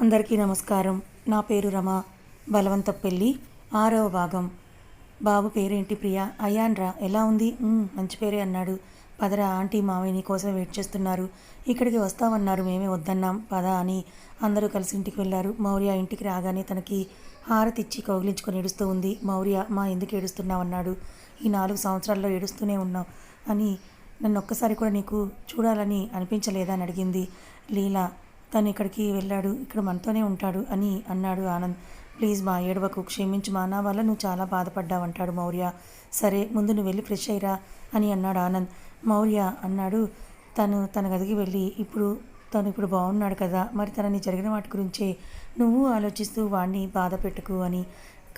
అందరికీ నమస్కారం. నా పేరు రమ. బలవంత పెళ్ళి ఆరవ భాగం. బాబు పేరేంటి ప్రియా? అయ్యాన్రా. ఎలా ఉంది? మంచి పేరే అన్నాడు. పదరా ఆంటీ మావయ్య నీ కోసం వెయిట్ చేస్తున్నారు. ఇక్కడికి వస్తామన్నారు. మేమే వద్దన్నాం. పద అని అందరూ కలిసి ఇంటికి వెళ్ళారు. మౌర్య ఇంటికి రాగానే తనకి హారతి ఇచ్చి కౌగిలించుకొని ఏడుస్తూ ఉంది. మౌర్య మా ఎందుకు ఏడుస్తున్నావన్నాడు ఈ నాలుగు సంవత్సరాల్లో ఏడుస్తూనే ఉన్నావు అని నన్ను ఒక్కసారి కూడా నీకు చూడాలని అనిపించలేదా? అని అడిగింది లీలా. తను ఇక్కడికి వెళ్ళాడు ఇక్కడ మనతోనే ఉంటాడు అని అన్నాడు ఆనంద్. ప్లీజ్ మా ఏడవకు క్షమించు మా నా వల్ల నువ్వు చాలా బాధపడ్డావంటాడు మౌర్య. సరే ముందు నువ్వు వెళ్ళి ఫ్రెష్ అయ్యిరా అని అన్నాడు ఆనంద్. మౌర్య అన్నాడు తను తన గదికి వెళ్ళి ఇప్పుడు తను ఇప్పుడు బాగున్నాడు కదా మరి తనని జరిగిన వాటి గురించే నువ్వు ఆలోచిస్తూ వాడిని బాధ పెట్టుకు అని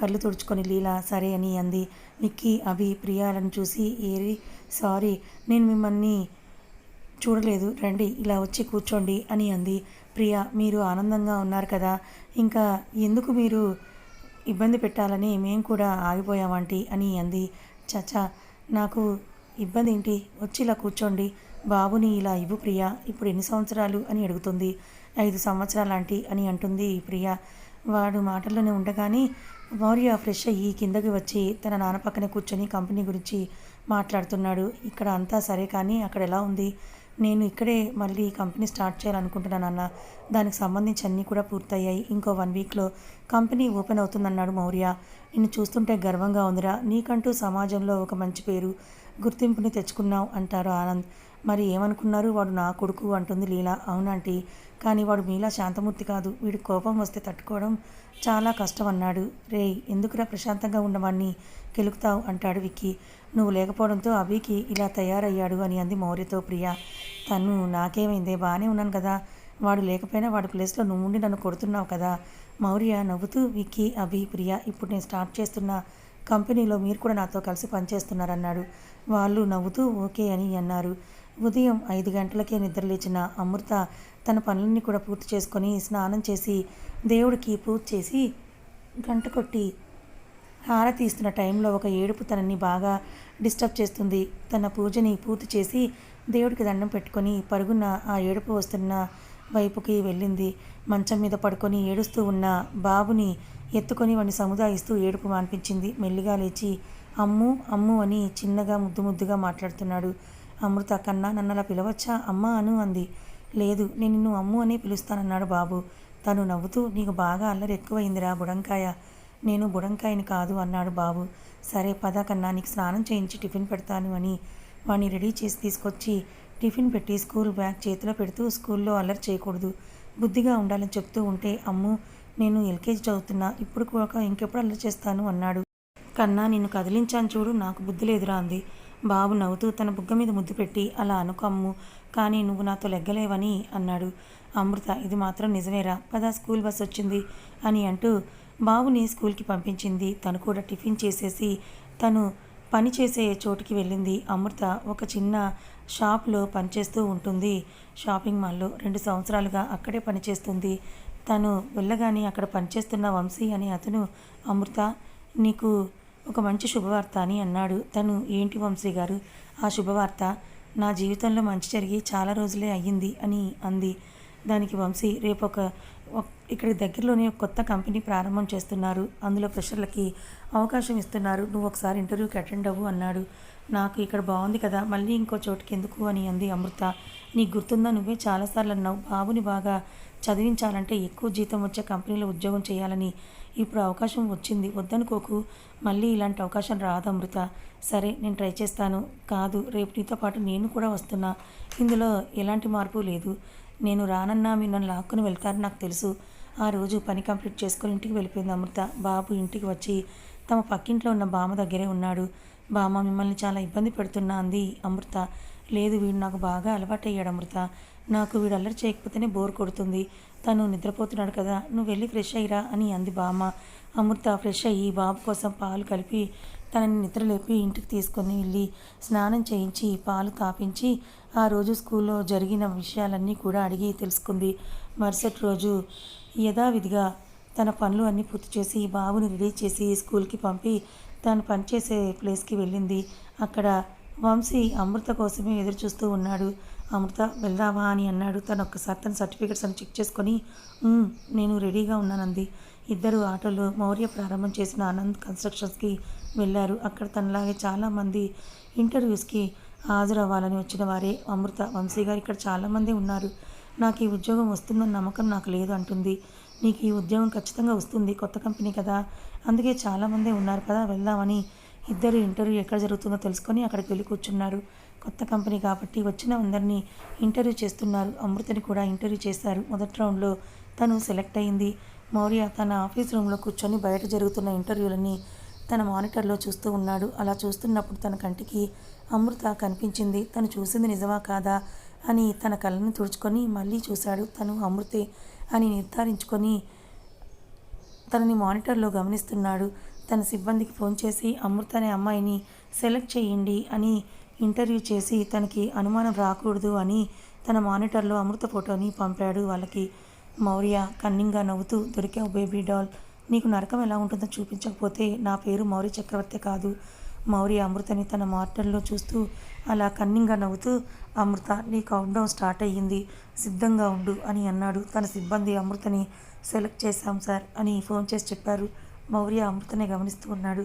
కళ్ళు తుడుచుకొని లీలా సరే అని అంది. విక్కీ అభి ప్రియాలను చూసి ఏరి సారీ నేను మిమ్మల్ని చూడలేదు రండి ఇలా వచ్చి కూర్చోండి అని అంది. ప్రియ మీరు ఆనందంగా ఉన్నారు కదా. ఇంకా ఎందుకు మీరు ఇబ్బంది పెట్టాలని మేము కూడా ఆగిపోయామంటి అని అంది. చచా నాకు ఇబ్బంది ఏంటి వచ్చి ఇలా కూర్చోండి. బాబుని ఇలా ఇవ్వు ప్రియ ఇప్పుడు ఎన్ని సంవత్సరాలు అని అడుగుతుంది. ఐదు సంవత్సరాలు ఆంటీ అని అంటుంది ప్రియ. వాడు మాటల్లోనే ఉండగానే మౌర్య ఫ్రెష్ అయ్యి కిందకి వచ్చి తన నాన్న పక్కన కూర్చొని కంపెనీ గురించి మాట్లాడుతున్నాడు. ఇక్కడ అంతా సరే కానీ అక్కడ ఎలా ఉంది? నేను ఇక్కడే మళ్ళీ కంపెనీ స్టార్ట్ చేయాలనుకుంటున్నాను అన్న. దానికి సంబంధించి అన్నీ కూడా పూర్తయ్యాయి. ఇంకో వన్ వీక్లో కంపెనీ ఓపెన్ అవుతుందన్నాడు మౌర్య. నిన్ను చూస్తుంటే గర్వంగా ఉందిరా. నీకంటూ సమాజంలో ఒక మంచి పేరు గుర్తింపుని తెచ్చుకున్నావు అంటారు ఆనంద్. మరి ఏమనుకున్నారు? వాడు నా కొడుకు అంటుంది లీలా. అవునంటీ. కానీ వాడు మీలా శాంతమూర్తి కాదు. వీడి కోపం వస్తే తట్టుకోవడం చాలా కష్టం అన్నాడు రేయ్ ఎందుకురా ప్రశాంతంగా ఉన్నవాడిని కెలుకుతావు? అంటాడు విక్కీ. నువ్వు లేకపోవడంతో అభికి ఇలా తయారయ్యాడు అని అంది మౌర్యతో ప్రియ. తను నాకేమైందే? బాగానే ఉన్నాను కదా. వాడు లేకపోయినా వాడి ప్లేస్లో నువ్వు ఉండి నన్ను కొడుతున్నావు కదా. మౌర్య నవ్వుతూ విక్కీ అభి ప్రియ ఇప్పుడు నేను స్టార్ట్ చేస్తున్న కంపెనీలో మీరు కూడా నాతో కలిసి పనిచేస్తున్నారన్నాడు. వాళ్ళు నవ్వుతూ ఓకే అని అన్నారు. ఉదయం ఐదు గంటలకే నిద్రలేచిన అమృత తన పనులన్నీ కూడా పూర్తి చేసుకొని స్నానం చేసి దేవుడికి పూజ చేసి గంట కొట్టి హారతి ఇస్తున్న టైంలో ఒక ఏడుపు తనని బాగా డిస్టర్బ్ చేస్తుంది. తన పూజని పూర్తి చేసి దేవుడికి దండం పెట్టుకొని పరుగున ఆ ఏడుపు వస్తున్న వైపుకి వెళ్ళింది. మంచం మీద పడుకొని ఏడుస్తూ ఉన్న బాబుని ఎత్తుకొని వాడిని సముదాయిస్తూ ఏడుపు మాన్పించింది. మెల్లిగా లేచి అమ్ము అమ్ము అని చిన్నగా ముద్దు ముద్దుగా మాట్లాడుతున్నాడు. అమృత కన్నా నన్ను అలా పిలవచ్చా? అమ్మా అను అంది. లేదు నేను నిన్ను అమ్ము అనే పిలుస్తానన్నాడు బాబు. తను నవ్వుతూ నీకు బాగా అల్లరి ఎక్కువైందిరా బుడంకాయ. నేను బుడంకాయని కాదు అన్నాడు బాబు. సరే పద కన్నా నీకు స్నానం చేయించి టిఫిన్ పెడతాను అని. వాడిని రెడీ చేసి తీసుకొచ్చి టిఫిన్ పెట్టి స్కూల్ బ్యాగ్ చేతిలో పెడుతూ స్కూల్లో అల్లరి చేయకూడదు. బుద్ధిగా ఉండాలని చెప్తూ ఉంటే అమ్ము నేను ఎల్కేజీ చదువుతున్నా ఇప్పుడు కూడా ఇంకెప్పుడు అల్లరి చేస్తాను అన్నాడు. కన్నా నిన్ను కదిలించాను చూడు నాకు బుద్ధి లేదురా అంది. బాబు నవ్వుతూ తన బుగ్గ మీద ముద్దు పెట్టి అలా అనుకమ్ము కానీ నువ్వు నాతో లెగ్గలేవని అన్నాడు. అమృత ఇది మాత్రం నిజమేరా పద స్కూల్ బస్ వచ్చింది అని అంటూ బాబుని స్కూల్కి పంపించింది. తను కూడా టిఫిన్ చేసేసి తను పని చేసే చోటుకి వెళ్ళింది. అమృత ఒక చిన్న షాప్లో పనిచేస్తూ ఉంటుంది. షాపింగ్ మాల్లో రెండు సంవత్సరాలుగా అక్కడే పనిచేస్తుంది. తను వెళ్ళగానే అక్కడ పనిచేస్తున్న వంశీ అనే అతను అమృత నీకు ఒక మంచి శుభవార్త అని అన్నాడు. తను ఏంటి వంశీ గారు? ఆ శుభవార్త నా జీవితంలో మంచి జరిగి చాలా రోజులే అయ్యింది అని అంది. దానికి వంశీ రేపు ఒక- ఇక్కడ దగ్గరలోనే ఒక కొత్త కంపెనీ ప్రారంభం చేస్తున్నారు. అందులో ఫ్రెషర్లకి అవకాశం ఇస్తున్నారు. నువ్వు ఒకసారి ఇంటర్వ్యూకి అటెండ్ అవ్వు అన్నాడు. నాకు ఇక్కడ బాగుంది కదా మళ్ళీ ఇంకో చోటుకి ఎందుకు అని అంది అమృత. నీకు గుర్తుందా? నువ్వే చాలాసార్లు అన్నావు. బాబుని బాగా చదివించాలంటే ఎక్కువ జీతం వచ్చే కంపెనీలో ఉద్యోగం చేయాలని ఇప్పుడు అవకాశం వచ్చింది. వద్దనుకోకు మళ్ళీ ఇలాంటి అవకాశం రాదు అమృత. సరే నేను ట్రై చేస్తాను. కాదు రేపు నీతో పాటు నేను కూడా వస్తున్నా. ఇందులో ఎలాంటి మార్పు లేదు. నేను రానన్నా మీరు నన్ను లాక్కుని వెళ్తారని నాకు తెలుసు. ఆ రోజు పని కంప్లీట్ చేసుకొని ఇంటికి వెళ్ళిపోయింది అమృత. బాబు ఇంటికి వచ్చి తమ పక్కింట్లో ఉన్న బామ దగ్గరే ఉన్నాడు. బామ మిమ్మల్ని చాలా ఇబ్బంది పెడుతున్నా అంది అమృత. లేదు వీడు నాకు బాగా అలవాటయ్యాడు అమృత. నాకు వీడు అల్లరి చేయకపోతేనే బోర్ కొడుతుంది. తను నిద్రపోతున్నాడు కదా నువ్వు వెళ్ళి ఫ్రెష్ అయ్యిరా అని అంది బామ్మ. అమృత ఫ్రెష్ అయ్యి బాబు కోసం పాలు కలిపి తనని నిద్రలేపి ఇంటికి తీసుకొని వెళ్ళి స్నానం చేయించి పాలు తాపించి ఆ రోజు స్కూల్లో జరిగిన విషయాలన్నీ కూడా అడిగి తెలుసుకుంది. మరుసటి రోజు యథావిధిగా తన పనులు అన్నీ పూర్తి చేసి బాబుని రెడీ చేసి స్కూల్కి పంపి తను పనిచేసే ప్లేస్కి వెళ్ళింది. అక్కడ వంశీ అమృత కోసమే ఎదురు చూస్తూ ఉన్నాడు. అమృత వెళ్దావా? అని అన్నాడు. తను ఒక్కసారి తన సర్టిఫికెట్స్ అని చెక్ చేసుకొని నేను రెడీగా ఉన్నానంది. ఇద్దరు ఆటోలు మౌర్య ప్రారంభం చేసిన ఆనంద్ కన్స్ట్రక్షన్స్కి వెళ్ళారు. అక్కడ తనలాగే చాలామంది ఇంటర్వ్యూస్కి హాజరవ్వాలని వచ్చిన వారే అమృత వంశీ గారు. ఇక్కడ చాలామంది ఉన్నారు. నాకు ఈ ఉద్యోగం వస్తుందన్న నమ్మకం నాకు లేదు అంటుంది. నీకు ఈ ఉద్యోగం ఖచ్చితంగా వస్తుంది. కొత్త కంపెనీ కదా. అందుకే చాలామంది ఉన్నారు కదా వెళ్దామని. ఇద్దరు ఇంటర్వ్యూ ఎక్కడ జరుగుతుందో తెలుసుకొని అక్కడికి వెళ్ళి కూర్చున్నారు. కొత్త కంపెనీ కాబట్టి వచ్చిన అందరినీ ఇంటర్వ్యూ చేస్తున్నారు. అమృతని కూడా ఇంటర్వ్యూ చేశారు. మొదటి రౌండ్లో తను సెలెక్ట్ అయింది. మౌర్య తన ఆఫీస్ రూమ్లో కూర్చొని బయట జరుగుతున్న ఇంటర్వ్యూలని తన మానిటర్లో చూస్తూ ఉన్నాడు. అలా చూస్తున్నప్పుడు తన కంటికి అమృత కనిపించింది. తను చూసింది నిజమా కాదా అని తన కళ్ళని తుడుచుకొని మళ్ళీ చూశాడు. తను అమృతే అని నిర్ధారించుకొని తనని మానిటర్లో గమనిస్తున్నాడు. తన సిబ్బందికి ఫోన్ చేసి అమృత అనే అమ్మాయిని సెలెక్ట్ చేయండి అని ఇంటర్వ్యూ చేసి తనకి అనుమానం రాకూడదు అని తన మానిటర్లో అమృత ఫోటోని పంపాడు. వాళ్ళకి మౌర్య కన్నింగా నవ్వుతూ దొరికావు బేబీ డాల్ నీకు నరకం ఎలా ఉంటుందో చూపించకపోతే నా పేరు మౌర్య చక్రవర్తి కాదు మౌర్య అమృతని తన మానిటర్లో చూస్తూ అలా కన్నింగా నవ్వుతూ అమృత నీ కౌంట్డౌన్ స్టార్ట్ అయ్యింది. సిద్ధంగా ఉండు అని అన్నాడు. తన సిబ్బంది అమృతని సెలెక్ట్ చేశాం సార్ అని ఫోన్ చేసి చెప్పారు. మౌర్య అమృతనే గమనిస్తూ ఉన్నాడు.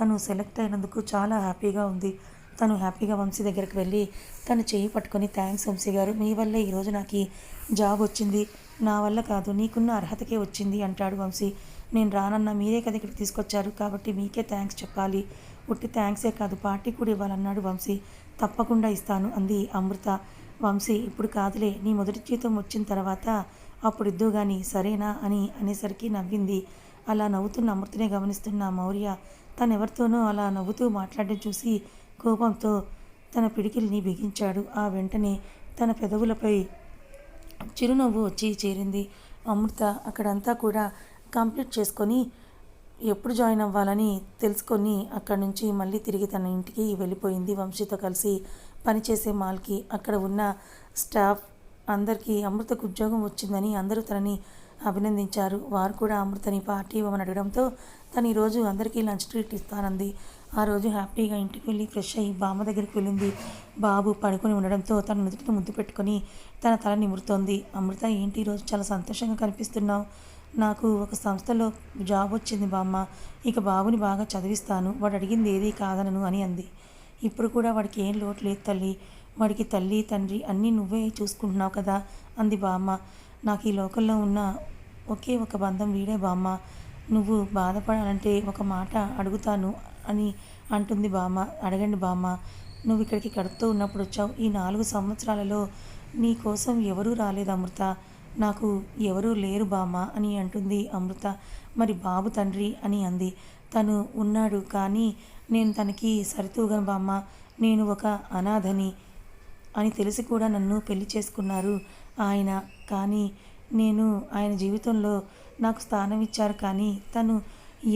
తను సెలెక్ట్ అయినందుకు చాలా హ్యాపీగా ఉంది. తను హ్యాపీగా వంశీ దగ్గరికి వెళ్ళి తను చేయి పట్టుకొని థ్యాంక్స్ వంశీ గారు మీ వల్లే ఈరోజు నాకు జాబ్ వచ్చింది. నా వల్ల కాదు నీకున్న అర్హతకే వచ్చింది అంటాడు వంశీ. నేను రానన్న మీరే కదా ఇక్కడికి తీసుకొచ్చారు కాబట్టి మీకే థ్యాంక్స్ చెప్పాలి. ఉట్టి థ్యాంక్సే కాదు పార్టీ కూడా ఇవ్వాలన్నాడు వంశీ. తప్పకుండా ఇస్తాను అంది అమృత. వంశీ ఇప్పుడు కాదులే నీ మొదటి జీతం వచ్చిన తర్వాత అప్పుడు ఇద్దు కానీ సరేనా అని అనేసరికి నవ్వింది. అలా నవ్వుతున్న అమృతనే గమనిస్తున్న మౌర్య తనెవరితోనో అలా నవ్వుతూ మాట్లాడడం చూసి కోపంతో తన పిడికిల్ని బిగించాడు. ఆ వెంటనే తన పెదవులపై చిరునవ్వు వచ్చి చేరింది. అమృత అక్కడంతా కూడా కంప్లీట్ చేసుకొని ఎప్పుడు జాయిన్ అవ్వాలని తెలుసుకొని అక్కడి నుంచి మళ్ళీ తిరిగి తన ఇంటికి వెళ్ళిపోయింది. వంశీతో కలిసి పనిచేసే మాల్కి అక్కడ ఉన్న స్టాఫ్ అందరికీ అమృతకు ఉద్యోగం వచ్చిందని అందరూ తనని అభినందించారు. వారు కూడా అమృతని పార్టీ ఇవ్వమని అడగడంతో తను ఈరోజు అందరికీ లంచ్ ట్రీట్ ఇస్తానంది. ఆ రోజు హ్యాపీగా ఇంటికి వెళ్ళి ఫ్రెష్ అయ్యి బామ్మ దగ్గరికి వెళ్ళింది. బాబు పడుకొని ఉండడంతో తన నుదుటిని ముద్దు పెట్టుకొని తన తల నిమురుతోంది. అమృత ఏంటి ఈరోజు చాలా సంతోషంగా కనిపిస్తున్నావు? నాకు ఒక సంస్థలో జాబ్ వచ్చింది బామ్మ. ఇక బాబుని బాగా చదివిస్తాను. వాడు అడిగింది ఏది కాదనను అని అంది. ఇప్పుడు కూడా వాడికి ఏం లోటు లేదు తల్లి. వాడికి తల్లి తండ్రి అన్నీ నువ్వే చూసుకుంటున్నావు కదా అంది బామ్మ. నాకు ఈ లోకల్లో ఉన్న ఒకే ఒక బంధం వీడే బామ్మ. నువ్వు బాధపడాలంటే ఒక మాట అడుగుతాను అని అంటుంది బామ్మ. అడగండి బామ్మ నువ్వు ఇక్కడికి కడుపుతూ ఉన్నప్పుడు వచ్చావు. ఈ నాలుగు సంవత్సరాలలో నీ కోసం ఎవరూ రాలేదు అమృత. నాకు ఎవరూ లేరు బామ్మ అని అంటుంది అమృత. మరి బాబు తండ్రి అని అంది. తను ఉన్నాడు కానీ నేను తనకి సరితూగను బామ్మ. నేను ఒక అనాథని అని తెలిసి కూడా నన్ను పెళ్ళి చేసుకున్నారు ఆయన. కానీ నేను ఆయన జీవితంలో నాకు స్థానం ఇచ్చారు కానీ తను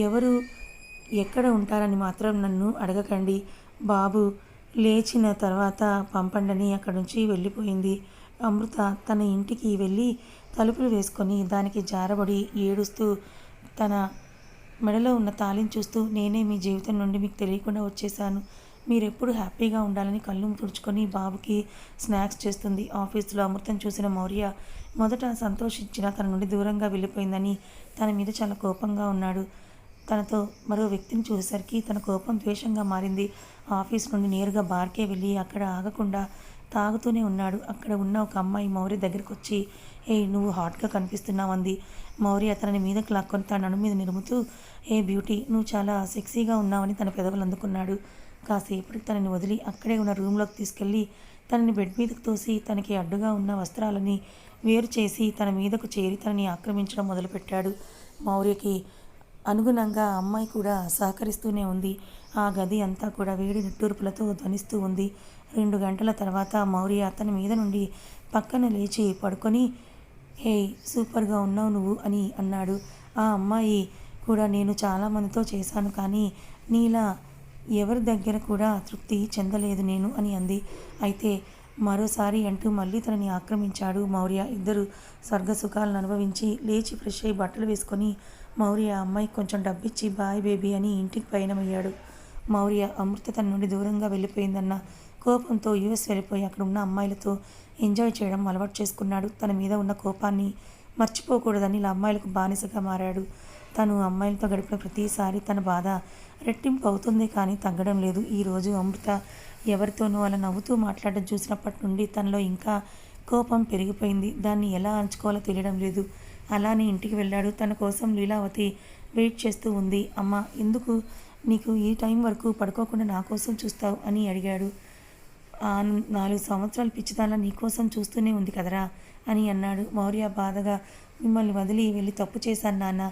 ఎవరు ఎక్కడ ఉంటారని మాత్రం నన్ను అడగకండి. బాబు లేచిన తర్వాత పంపండని అక్కడి నుంచి వెళ్ళిపోయింది. అమృత తన ఇంటికి వెళ్ళి తలుపులు వేసుకొని దానికి జారబడి ఏడుస్తూ తన మెడలో ఉన్న తాళిని చూస్తూ నేనే మీ జీవితం నుండి మీకు తెలియకుండా వచ్చేసాను మీరు ఎప్పుడు హ్యాపీగా ఉండాలని కళ్ళు తుడుచుకొని బాబుకి స్నాక్స్ చేస్తుంది. ఆఫీస్లో అమృతం చూసిన మౌర్య మొదట సంతోషించిన తన నుండి దూరంగా వెళ్ళిపోయిందని తన మీద చాలా కోపంగా ఉన్నాడు. తనతో మరో వ్యక్తిని చూసేసరికి తన కోపం ద్వేషంగా మారింది. ఆఫీస్ నుండి నేరుగా బార్కే వెళ్ళి అక్కడ ఆగకుండా తాగుతూనే ఉన్నాడు. అక్కడ ఉన్న ఒక అమ్మాయి మౌర్య దగ్గరికి వచ్చి ఏ నువ్వు హాట్గా కనిపిస్తున్నావు అంది. మౌర్య అతని మీదకి క్లాక్కొని తన నడు మీద నిరుముతూ ఏ బ్యూటీ నువ్వు చాలా సెక్సీగా ఉన్నావని తన పెదవులు అందుకున్నాడు. కాసేపటికి తనని వదిలి అక్కడే ఉన్న రూమ్లోకి తీసుకెళ్ళి తనని బెడ్ మీదకు తోసి తనకి అడ్డుగా ఉన్న వస్త్రాలని వేరు చేసి తన మీదకు చేరి తనని ఆక్రమించడం మొదలుపెట్టాడు. మౌర్యకి అనుగుణంగా అమ్మాయి కూడా సహకరిస్తూనే ఉంది. ఆ గది అంతా కూడా వేడి నిట్టూర్పులతో ధ్వనిస్తూ ఉంది. రెండు గంటల తర్వాత మౌర్య అతని మీద నుండి పక్కన లేచి పడుకొని హే సూపర్గా ఉన్నావు నువ్వు అని అన్నాడు. ఆ అమ్మాయి కూడా నేను చాలామందితో చేశాను కానీ నీలా ఎవరి దగ్గర కూడా తృప్తి చెందలేదు నేను అని అంది. అయితే మరోసారి అంటూ మళ్ళీ తనని ఆక్రమించాడు మౌర్య. ఇద్దరు స్వర్గ సుఖాలను అనుభవించి లేచి ఫ్రెష్ అయ్యి బట్టలు వేసుకొని మౌర్య అమ్మాయి కొంచెం డబ్బిచ్చి బాయ్ బేబీ అని ఇంటికి పయనమయ్యాడు. మౌర్య అమృత తన నుండి దూరంగా వెళ్ళిపోయిందన్న కోపంతో యుఎస్ వెళ్ళిపోయి అక్కడ ఉన్న అమ్మాయిలతో ఎంజాయ్ చేయడం అలవాటు చేసుకున్నాడు. తన మీద ఉన్న కోపాన్ని మర్చిపోకూడదని ఇలా అమ్మాయిలకు బానిసగా మారాడు. తను అమ్మాయిలతో గడిపిన ప్రతిసారి తన బాధ రెట్టింపు అవుతుంది కానీ తగ్గడం లేదు. ఈరోజు అమృత ఎవరితోనూ అలా నవ్వుతూ మాట్లాడడం చూసినప్పటి నుండి తనలో ఇంకా కోపం పెరిగిపోయింది. దాన్ని ఎలా అంచుకోవాలో తెలియడం లేదు. అలానే ఇంటికి వెళ్ళాడు. తన కోసం లీలావతి వెయిట్ చేస్తూ ఉంది. అమ్మ ఎందుకు నీకు ఈ టైం వరకు పడుకోకుండా నా కోసం చూస్తావు అని అడిగాడు. నాలుగు సంవత్సరాలు పిచ్చిదాన నీకోసం చూస్తూనే ఉంది కదరా అని అన్నాడు. మౌర్య బాధగా మిమ్మల్ని వదిలి వెళ్ళి తప్పు చేశాను నాన్న.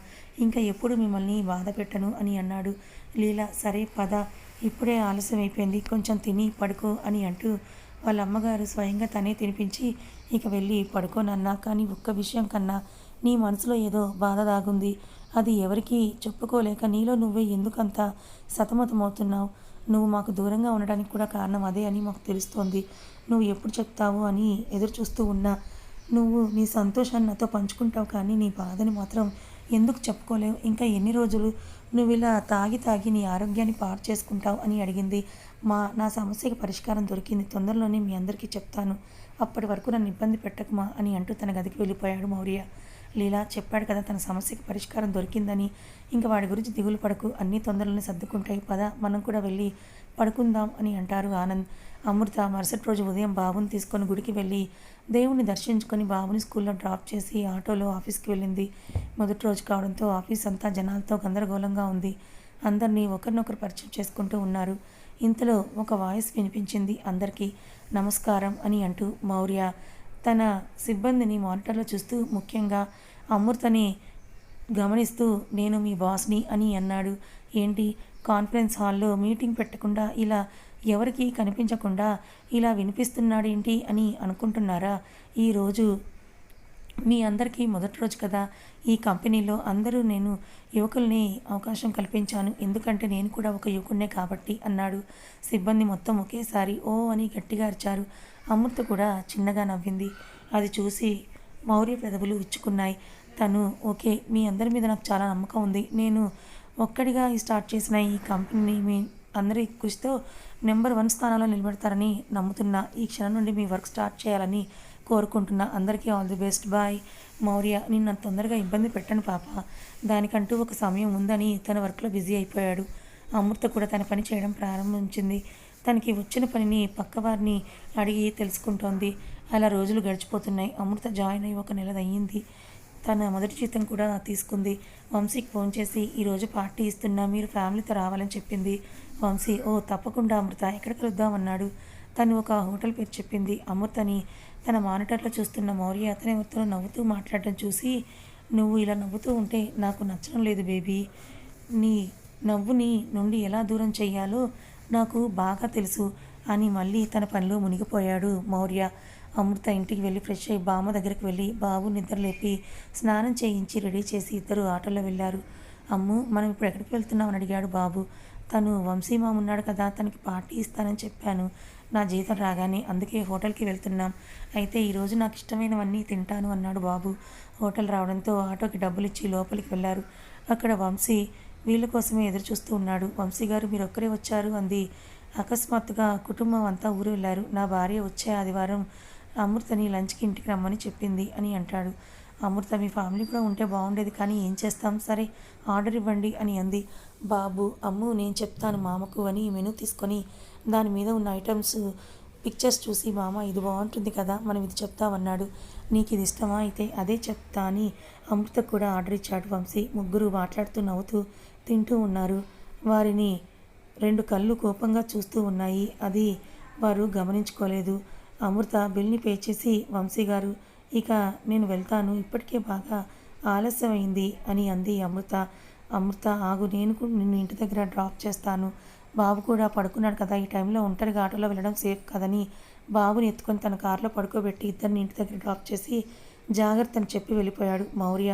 ఇంకా ఎప్పుడు మిమ్మల్ని బాధ పెట్టను అని అన్నాడు. లీల సరే పద. ఇప్పుడే ఆలస్యం అయిపోయింది. కొంచెం తిని పడుకో అని అంటూ వాళ్ళ అమ్మగారు స్వయంగా తనే తినిపించి ఇక వెళ్ళి పడుకోనన్నా కానీ ఒక్క విషయం కన్నా నీ మనసులో ఏదో బాధ దాగుంది. అది ఎవరికీ చెప్పుకోలేక నీలో నువ్వే ఎందుకంత సతమతమవుతున్నావు? నువ్వు మాకు దూరంగా ఉండడానికి కూడా కారణం అదే అని మాకు తెలుస్తోంది. నువ్వు ఎప్పుడు చెప్తావు అని ఎదురు చూస్తూ ఉన్నా. నువ్వు నీ సంతోషాన్ని నాతో పంచుకుంటావు కానీ నీ బాధని మాత్రం ఎందుకు చెప్పుకోలేవు? ఇంకా ఎన్ని రోజులు నువ్వు ఇలా తాగి తాగి నీ ఆరోగ్యాన్ని పాడు చేసుకుంటావు అని అడిగింది. మా నా సమస్యకి పరిష్కారం దొరికింది. తొందరలోనే మీ అందరికీ చెప్తాను. అప్పటి వరకు నన్ను ఇబ్బంది పెట్టకుమా అని అంటూ తన గదికి వెళ్ళిపోయాడు మౌర్య. లీలా చెప్పాడు కదా తన సమస్యకి పరిష్కారం దొరికిందని. ఇంకా వాడి గురించి దిగులు పడకు అన్ని తొందరలను సర్దుకుంటాయి. పద మనం కూడా వెళ్ళి పడుకుందాం అని అంటారు ఆనంద్. అమృత మరుసటి రోజు ఉదయం బాబుని తీసుకొని గుడికి వెళ్ళి దేవుణ్ణి దర్శించుకొని బాబుని స్కూల్లో డ్రాప్ చేసి ఆటోలో ఆఫీస్కి వెళ్ళింది. మొదటి రోజు కావడంతో ఆఫీస్ అంతా జనాలతో గందరగోళంగా ఉంది. అందరినీ ఒకరినొకరు పరిచయం చేసుకుంటూ ఉన్నారు. ఇంతలో ఒక వాయిస్ వినిపించింది అందరికీ నమస్కారం అని అంటూ మౌర్య తన సిబ్బందిని మానిటర్లో చూస్తూ ముఖ్యంగా అమృతని గమనిస్తూ నేను మీ బాస్ని అని అన్నాడు. ఏంటి? కాన్ఫరెన్స్ హాల్లో మీటింగ్ పెట్టకుండా ఇలా ఎవరికీ కనిపించకుండా ఇలా వినిపిస్తున్నాడేంటి అని అనుకుంటున్నారా? ఈరోజు మీ అందరికీ మొదటి రోజు కదా. ఈ కంపెనీలో అందరూ నేను యువకుల్ని అవకాశం కల్పించాను. ఎందుకంటే నేను కూడా ఒక యువకుడినే కాబట్టి అన్నాడు. సిబ్బంది మొత్తం ఒకేసారి ఓ అని గట్టిగా అరిచారు. అమృత కూడా చిన్నగా నవ్వింది. అది చూసి మౌర్య పెదవులు ఇచ్చుకున్నాయి తను ఓకే మీ అందరి మీద నాకు చాలా నమ్మకం ఉంది. నేను ఒక్కడిగా స్టార్ట్ చేసిన ఈ కంపెనీని మీ అందరి కృషితో నెంబర్ వన్ స్థానంలో నిలబెడతారని నమ్ముతున్నా. ఈ క్షణం నుండి మీ వర్క్ స్టార్ట్ చేయాలని కోరుకుంటున్నా. అందరికీ all the best. Bye. Maurya నిన్న తొందరగా ఇబ్బంది పెట్టను పాప. దానికంటూ ఒక సమయం ఉందని తన వర్క్లో బిజీ అయిపోయాడు. అమృత కూడా తన పని చేయడం ప్రారంభించింది. తనకి వచ్చిన పనిని పక్కవారిని అడిగి తెలుసుకుంటోంది. అలా రోజులు గడిచిపోతున్నాయి. అమృత జాయిన్ అయ్యి ఒక నెల అయ్యింది. తన మొదటి జీతం కూడా తీసుకుంది. వంశీకి ఫోన్ చేసి ఈరోజు పార్టీ ఇస్తున్నా మీరు ఫ్యామిలీతో రావాలని చెప్పింది. వంశీ ఓ తప్పకుండా అమృత. ఎక్కడ కలుద్దామన్నాడు తను ఒక హోటల్ పేరు చెప్పింది. అమృతని తన మానిటర్లో చూస్తున్న మౌర్య అతని ఉత్తరం నవ్వుతూ మాట్లాడటం చూసి నువ్వు ఇలా నవ్వుతూ ఉంటే నాకు నచ్చడం లేదు బేబీ. నీ నవ్వుని నుండి ఎలా దూరం చేయాలో నాకు బాగా తెలుసు అని మళ్ళీ తన పనిలో మునిగిపోయాడు మౌర్య. అమృత ఇంటికి వెళ్ళి ఫ్రెష్ అయ్యి బామ్మ దగ్గరికి వెళ్ళి బాబు నిద్రలేపి స్నానం చేయించి రెడీ చేసి ఇద్దరు ఆటోలో వెళ్ళారు. అమ్ము మనం ఇప్పుడు ఎక్కడికి వెళ్తున్నామని అడిగాడు బాబు. తను వంశీమామ ఉన్నాడు కదా తనకి పార్టీ ఇస్తానని చెప్పాను. నా జీతం రాగానే అందుకే హోటల్కి వెళ్తున్నాం. అయితే ఈరోజు నాకు ఇష్టమైనవన్నీ తింటాను అన్నాడు బాబు. హోటల్ రావడంతో ఆటోకి డబ్బులు ఇచ్చి లోపలికి వెళ్ళారు అక్కడ వంశీ వీళ్ళ కోసమే ఎదురు చూస్తూ ఉన్నాడు. వంశీ గారు మీరు ఒక్కరే వచ్చారు అంది. అకస్మాత్తుగా కుటుంబం అంతా ఊరు వెళ్ళారు నా భార్య వచ్చే ఆదివారం అమృతని లంచ్కి ఇంటికి రమ్మని చెప్పింది అని అంటాడు. అమృత మీ ఫ్యామిలీ కూడా ఉంటే బాగుండేది కానీ ఏం చేస్తాం? సరే ఆర్డర్ ఇవ్వండి అని అంది. బాబు అమ్ము నేను చెప్తాను మామకు అని మెనూ తీసుకొని దాని మీద ఉన్న ఐటమ్స్ పిక్చర్స్ చూసి మామ ఇది బాగుంటుంది కదా మనం ఇది చెప్తామన్నాడు. నీకు ఇది ఇష్టమా? అయితే అదే చెప్తా అని అమృత కూడా ఆర్డర్ ఇచ్చాడు వంశీ. ముగ్గురు మాట్లాడుతూ నవ్వుతూ తింటూ ఉన్నారు. వారిని రెండు కళ్ళు కోపంగా చూస్తూ ఉన్నాయి. అది వారు గమనించుకోలేదు. అమృత బిల్ని పే చేసి వంశీ గారు ఇక నేను వెళ్తాను. ఇప్పటికే బాగా ఆలస్యమైంది అని అంది అమృత. అమృత ఆగు నేను కూడా నిన్ను ఇంటి దగ్గర డ్రాప్ చేస్తాను. బాబు కూడా పడుకున్నాడు కదా ఈ టైంలో ఒంటరిగా ఆటోలో వెళ్ళడం సేఫ్ కదని బాబుని ఎత్తుకొని తన కారులో పడుకోబెట్టి ఇద్దరిని ఇంటి దగ్గర డ్రాప్ చేసి జాగ్రత్తని చెప్పి వెళ్ళిపోయాడు మౌర్య.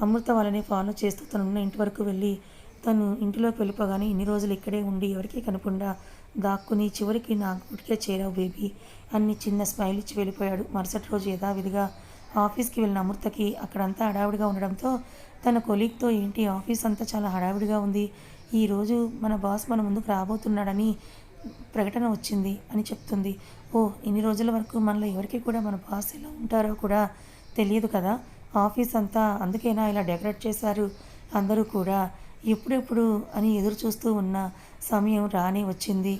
అమృత వాళ్ళని ఫాలో చేస్తూ తనున్న ఇంటి వరకు వెళ్ళి తను ఇంటిలోకి వెళ్ళిపోగానే ఇన్ని రోజులు ఇక్కడే ఉండి ఎవరికీ కనకుండా దాక్కుని చివరికి నా గుడికే చేరావు బేబీ. అన్ని చిన్న స్మైల్ ఇచ్చి వెళ్ళిపోయాడు. మరుసటి రోజు యథావిధిగా ఆఫీస్కి వెళ్ళిన అమృతకి అక్కడంతా హడావిడిగా ఉండడంతో తన కొలీగ్తో ఏంటి ఆఫీస్ అంతా చాలా హడావిడిగా ఉంది. ఈరోజు మన బాస్ మన ముందుకు రాబోతున్నాడని ప్రకటన వచ్చింది అని చెప్తుంది. ఓ ఇన్ని రోజుల వరకు మనలో ఎవరికి కూడా మన బాస్ ఎలా ఉంటారో కూడా తెలియదు కదా. ఆఫీస్ అంతా అందుకేనా ఇలా డెకరేట్ చేశారు? అందరూ కూడా ఎప్పుడెప్పుడు అని ఎదురు చూస్తూ ఉన్న సమయం రానే వచ్చింది.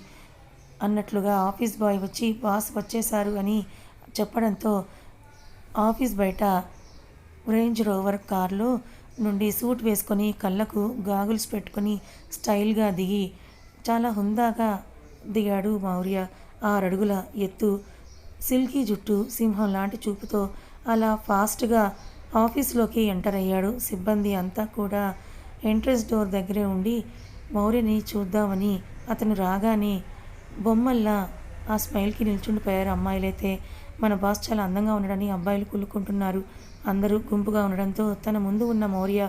అన్నట్లుగా ఆఫీస్ బాయ్ వచ్చి బాస్ వచ్చేశారు అని చెప్పడంతో ఆఫీస్ బయట రేంజ్ రోవర్ కార్లో నుండి సూట్ వేసుకొని కళ్ళకు గాగుల్స్ పెట్టుకొని స్టైల్గా దిగి చాలా హుందాగా దిగాడు మౌర్య. ఆరడుగుల ఎత్తు సిల్కీ జుట్టు సింహం లాంటి చూపుతో అలా ఫాస్ట్గా ఆఫీస్లోకి ఎంటర్ అయ్యాడు. సిబ్బంది అంతా కూడా ఎంట్రన్స్ డోర్ దగ్గరే ఉండి మౌర్యని చూద్దామని అతను రాగానే బొమ్మల్లా ఆ స్మైల్కి నిల్చుండిపోయారు అమ్మాయిలైతే. మన బాస్ చాలా అందంగా ఉండడని అబ్బాయిలు కుళ్ళుకుంటున్నారు. అందరూ గుంపుగా ఉండడంతో తన ముందు ఉన్న మౌర్య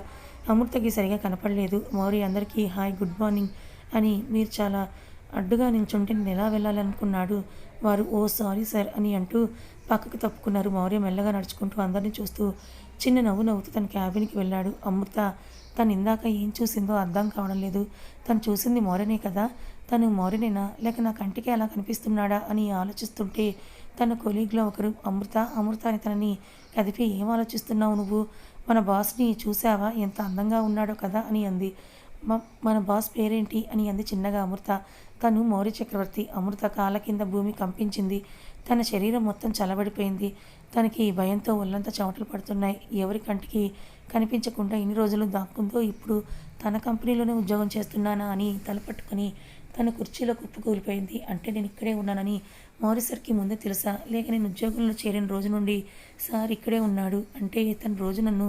అమృతకి సరిగా కనపడలేదు. మౌర్య అందరికీ హాయ్ గుడ్ మార్నింగ్ అని మీరు చాలా అడ్డుగా నిల్చుంటే నేను ఎలా వెళ్ళాలనుకున్నాడు? వారు ఓ సారీ సార్ అని అంటూ పక్కకు తప్పుకున్నారు మౌర్య మెల్లగా నడుచుకుంటూ అందరిని చూస్తూ. చిన్న నవ్వు నవ్వుతూ తన క్యాబిన్కి వెళ్ళాడు. అమృత తను ఇందాక ఏం చూసిందో అర్థం కావడం లేదు. తను చూసింది మౌర్యనే కదా. తను మౌర్యనేనా? లేక నా కంటికి అలా కనిపిస్తున్నాడా? అని ఆలోచిస్తుంటే తన కొలీగ్లో ఒకరు అమృత అమృత అని తనని కదిపి ఏం ఆలోచిస్తున్నావు నువ్వు? మన బాస్ని చూసావా? ఎంత అందంగా ఉన్నాడో కదా అని అంది. మ- మన బాస్ పేరేంటి? అని అంది చిన్నగా అమృత. తను మౌర్య చక్రవర్తి అమృత కాల కింద భూమి కంపించింది. తన శరీరం మొత్తం చల్లబడిపోయింది. తనకి భయంతో ఒళ్ళంతా చెమటలు పడుతున్నాయి. ఎవరి కంటికి కనిపించకుండా ఇన్ని రోజులు దాక్కుందో ఇప్పుడు తన కంపెనీలోనే ఉద్యోగం చేస్తున్నానా అని తలపట్టుకొని తన కుర్చీలో కుప్పకూలిపోయింది అంటే నేను ఇక్కడే ఉన్నానని మౌర్య సార్కి ముందే తెలుసా? లేక నేను ఉద్యోగంలో చేరిన రోజు నుండి సార్ ఇక్కడే ఉన్నాడు. అంటే తన రోజు నన్ను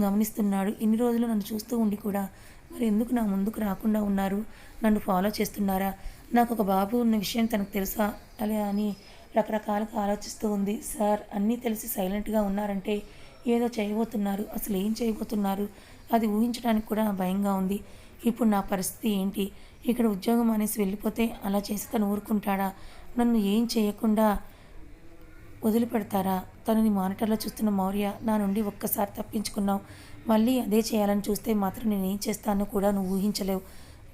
గమనిస్తున్నాడు. ఇన్ని రోజులు నన్ను చూస్తూ ఉండి కూడా మరి ఎందుకు నా ముందుకు రాకుండా ఉన్నారు? నన్ను ఫాలో చేస్తున్నారా? నాకు ఒక బాబు ఉన్న విషయం తనకు తెలుసా? అలా అని రకరకాలుగా ఆలోచిస్తూ ఉంది. సార్ అన్నీ తెలిసి సైలెంట్గా ఉన్నారంటే ఏదో చేయబోతున్నారు. అసలు ఏం చేయబోతున్నారు? అది ఊహించడానికి కూడా భయంగా ఉంది. ఇప్పుడు నా పరిస్థితి ఏంటి? ఇక్కడ ఉద్యోగం అనేసి వెళ్ళిపోతే అలా చేసి తను ఊరుకుంటాడా? నన్ను ఏం చేయకుండా వదిలిపెడతారా? తనని మానిటర్లో చూస్తున్న మౌర్య నా నుండి ఒక్కసారి తప్పించుకున్నావు. మళ్ళీ అదే చేయాలని చూస్తే మాత్రం నేను ఏం చేస్తానో కూడా నువ్వు ఊహించలేవు.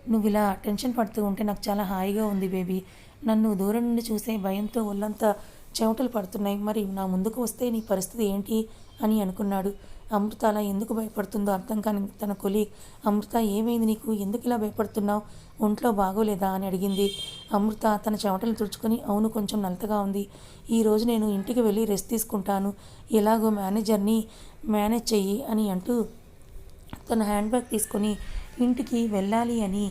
నువ్వు ఇలా టెన్షన్ పడుతూ ఉంటే నాకు చాలా హాయిగా ఉంది బేబీ. నన్ను దూరం నుండి చూసే భయంతో ఒళ్ళంతా చెమటలు పడుతున్నాయి. మరి నా ముందుకు వస్తే నీ పరిస్థితి ఏంటి అని అనుకున్నాడు. అమృత అలా ఎందుకు భయపడుతుందో అర్థం కాని తన కొలీగ్ అమృత ఏమైంది నీకు? ఎందుకు ఇలా భయపడుతున్నావు? ఒంట్లో బాగోలేదా? అని అడిగింది. అమృత తన చెమటలు తుడుచుకొని అవును కొంచెం నలతగా ఉంది. ఈ రోజు నేను ఇంటికి వెళ్ళి రెస్ట్ తీసుకుంటాను. ఎలాగో మేనేజర్ని మేనేజ్ చెయ్యి అని అంటూ తన హ్యాండ్ బ్యాగ్ తీసుకొని ఇంటికి వెళ్ళాలి అని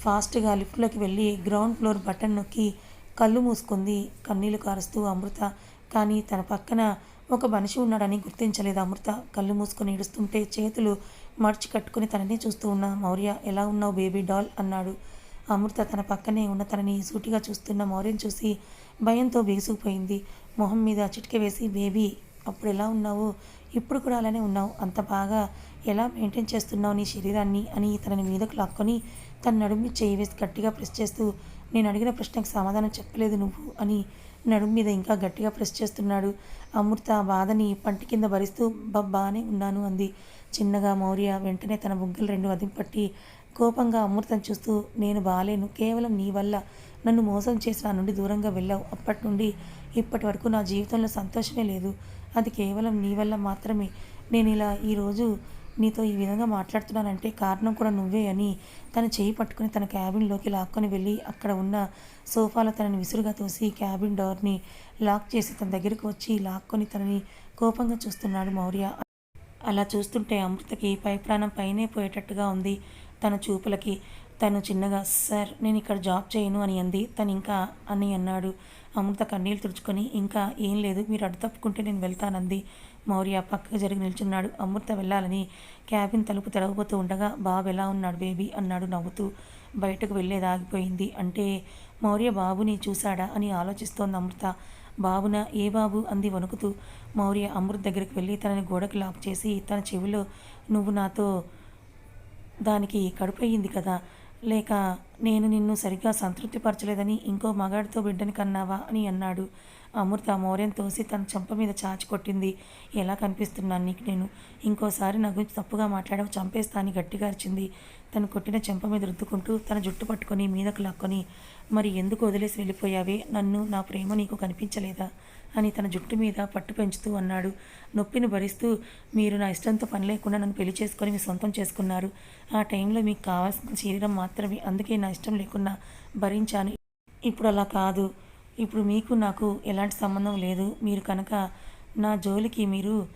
ఫాస్ట్గా లిఫ్ట్లోకి వెళ్ళి గ్రౌండ్ ఫ్లోర్ బటన్ నొక్కి కళ్ళు మూసుకుంది. కన్నీళ్ళు కారుస్తూ అమృత. కానీ తన పక్కన ఒక మనిషి ఉన్నాడని గుర్తించలేదు అమృత. కళ్ళు మూసుకొని ఏడుస్తుంటే చేతులు మడిచి కట్టుకుని తనని చూస్తూ ఉన్న. మౌర్య ఎలా ఉన్నావు బేబీ డాల్? అన్నాడు. అమృత తన పక్కనే ఉన్న తనని సూటిగా చూస్తున్న మౌర్యం చూసి భయంతో బేసుకుపోయింది మొహం మీద చిటిక వేసి బేబీ అప్పుడు ఎలా ఉన్నావు? ఇప్పుడు కూడా అలానే ఉన్నావు? అంత బాగా ఎలా మెయింటైన్ చేస్తున్నావు నీ శరీరాన్ని? అని తనని మీదకు లాక్కొని తన నడుము చేయి వేసి గట్టిగా ప్రెస్ చేస్తూ నేను అడిగిన ప్రశ్నకు సమాధానం చెప్పలేదు నువ్వు అని నడుము మీద ఇంకా గట్టిగా ప్రెస్ చేస్తున్నాడు. అమృత ఆ బాధని పంటి కింద భరిస్తూ బాగానే ఉన్నాను అంది. చిన్నగా మౌర్య వెంటనే తన బుగ్గలు రెండు అదింపట్టి కోపంగా అమృతం చూస్తూ నేను బాలేను. కేవలం నీ వల్ల నన్ను మోసం చేసి నా నుండి దూరంగా వెళ్ళావు. అప్పటి నుండి ఇప్పటి వరకు నా జీవితంలో సంతోషమే లేదు. అది కేవలం నీ వల్ల మాత్రమే. నేను ఇలా ఈరోజు నీతో ఈ విధంగా మాట్లాడుతున్నానంటే కారణం కూడా నువ్వే అని తన చేయి పట్టుకుని తన క్యాబిన్లోకి లాక్కొని వెళ్ళి అక్కడ ఉన్న సోఫాలో తనని విసురుగా తోసి క్యాబిన్ డోర్ని లాక్ చేసి తన దగ్గరికి వచ్చి లాక్కొని తనని కోపంగా చూస్తున్నాడు మౌర్య. అలా చూస్తుంటే అమృతకి పై ప్రాణం పైనే పోయేటట్టుగా ఉంది తన చూపులకి. తను చిన్నగా సార్ నేను ఇక్కడ జాబ్ చేయను అని అంది. తను ఇంకా అని అన్నాడు. అమృత కన్నీళ్ళు తుడుచుకొని ఇంకా ఏం లేదు మీరు అడ్డు తప్పుకుంటే నేను వెళ్తానంది. మౌర్య పక్కకు జరిగి నిల్చున్నాడు. అమృత వెళ్ళాలని క్యాబిన్ తలుపు తెరవబోతూ ఉండగా బాబు ఎలా ఉన్నాడు బేబీ? అన్నాడు నవ్వుతూ. బయటకు వెళ్ళేది ఆగిపోయింది. అంటే మౌర్య బాబుని చూశాడా? అని ఆలోచిస్తోంది అమృత. బాబున? ఏ బాబు? అంది వణుకుతూ. మౌర్య అమృత దగ్గరికి వెళ్ళి తనని గోడకు లాక్ చేసి తన చెవిలో నువ్వు నాతో దానికి కడుపయ్యింది కదా లేక నేను నిన్ను సరిగ్గా సంతృప్తిపరచలేదని ఇంకో మగాడితో బిడ్డని కన్నావా అని అన్నాడు. అమృత మౌర్యం తోసి తన చెంప మీద చాచి కొట్టింది. ఎలా కనిపిస్తున్నాను నీకు నేను? ఇంకోసారి నా గురించి తప్పుగా మాట్లాడవు చంపేస్తా అని గట్టిగా అరిచింది. తను కొట్టిన చెంప మీద రుద్దుకుంటూ తన జుట్టు పట్టుకొని మీదకు లాక్కొని మరి ఎందుకు వదిలేసి వెళ్ళిపోయావే? నన్ను నా ప్రేమ నీకు కనిపించలేదా? అని తన జుట్టు మీద పట్టు పెంచుతూ అన్నాడు. నొప్పిని భరిస్తూ మీరు నా ఇష్టంతో పని లేకుండా నన్ను పెళ్ళి చేసుకొని మీ సొంతం చేసుకున్నారు. ఆ టైంలో మీకు కావాల్సిన శరీరం మాత్రమే అందుకే నా ఇష్టం లేకుండా భరించాను. ఇప్పుడు అలా కాదు. ఇప్పుడు మీకు నాకు ఎలాంటి సంబంధం లేదు. మీరు కనుక నా జోలికి మీరు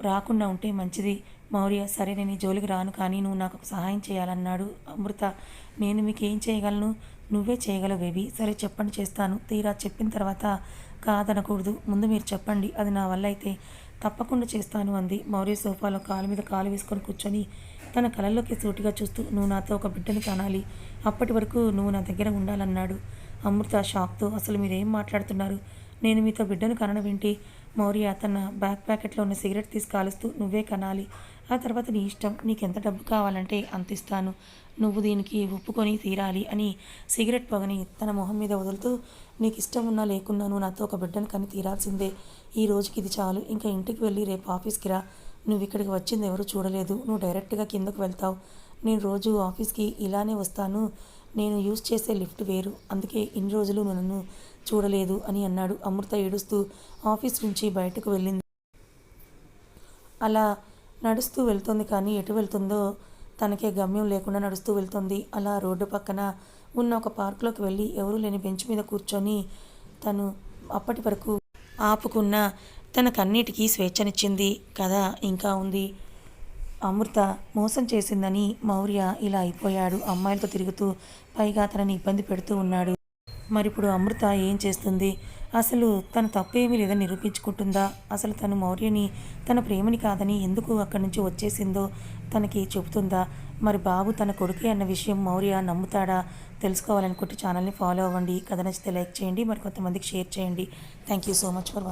రాకుండా ఉంటే మంచిది. మౌర్య సరే నేను ఈ జోలికి రాను కానీ నువ్వు నాకు సహాయం చేయాలన్నాడు. అమృత నేను మీకు ఏం చేయగలను? నువ్వే చేయగలవు సరే చెప్పండి చేస్తాను. తీరా చెప్పిన తర్వాత కాదనకూడదు. ముందు మీరు చెప్పండి. అది నా వల్ల అయితే తప్పకుండా చేస్తాను అంది. మౌర్య సోఫాలో కాలు మీద కాలు వేసుకొని కూర్చొని తన కళల్లోకి సూటిగా చూస్తూ నువ్వు నాతో ఒక బిడ్డని కనాలి. అప్పటి వరకు నువ్వు నా దగ్గర ఉండాలన్నాడు. అమృత షాక్తో అసలు మీరేం మాట్లాడుతున్నారు? నేను మీతో బిడ్డను కనడం ఏంటి? మౌర్య తన బ్యాక్ ప్యాకెట్లో ఉన్న సిగరెట్ తీసి కాలుస్తూ నువ్వే కనాలి. ఆ తర్వాత నీ ఇష్టం నీకు ఎంత డబ్బు కావాలంటే అంత ఇస్తాను నువ్వు దీనికి ఒప్పుకొని తీరాలి అని సిగరెట్ పొగని తన మొహం మీద వదులుతూ నీకు ఇష్టం ఉన్నా లేకున్నా నువ్వు నాతో ఒక బిడ్డను కని తీరాల్సిందే. ఈ రోజుకి ఇది చాలు. ఇంకా ఇంటికి వెళ్ళి రేపు ఆఫీస్కి రా. నువ్వు ఇక్కడికి వచ్చింది ఎవరు చూడలేదు. నువ్వు డైరెక్ట్గా కిందకు వెళ్తావు. నేను రోజు ఆఫీస్కి ఇలానే వస్తాను. నేను యూజ్ చేసే లిఫ్ట్ వేరు. అందుకే ఇన్ని రోజులు నన్ను చూడలేదు అని అన్నాడు అమృత ఏడుస్తూ ఆఫీస్ నుంచి బయటకు వెళ్ళింది. అలా నడుస్తూ వెళ్తుంది కానీ ఎటు వెళ్తుందో తనకే గమ్యం లేకుండా నడుస్తూ వెళ్తుంది. అలా రోడ్డు పక్కన ఉన్న ఒక పార్కులోకి వెళ్ళి ఎవరూ లేని బెంచ్ మీద కూర్చొని తను అప్పటి వరకు ఆపుకున్న తనకన్నిటికీ స్వేచ్ఛనిచ్చింది. కథ ఇంకా ఉంది. అమృత మోసం చేసిందని మౌర్య ఇలా అయిపోయాడు. అమ్మాయిలతో తిరుగుతూ పైగా తనని ఇబ్బంది పెడుతూ ఉన్నాడు. మరి ఇప్పుడు అమృత ఏం చేస్తుంది? అసలు తన తప్పేమీ లేదని నిరూపించుకుంటుందా? అసలు తను మౌర్యని తన ప్రేమని కాదని ఎందుకు అక్కడి నుంచి వచ్చేసిందో తనకి చెబుతుందా? మరి బాబు తన కొడుకే అన్న విషయం మౌర్య నమ్ముతాడా? తెలుసుకోవాలనుకుంటే ఛానల్ని ఫాలో అవ్వండి. కథ నచ్చితే లైక్ చేయండి. మరి కొంతమందికి షేర్ చేయండి. Thank you so much for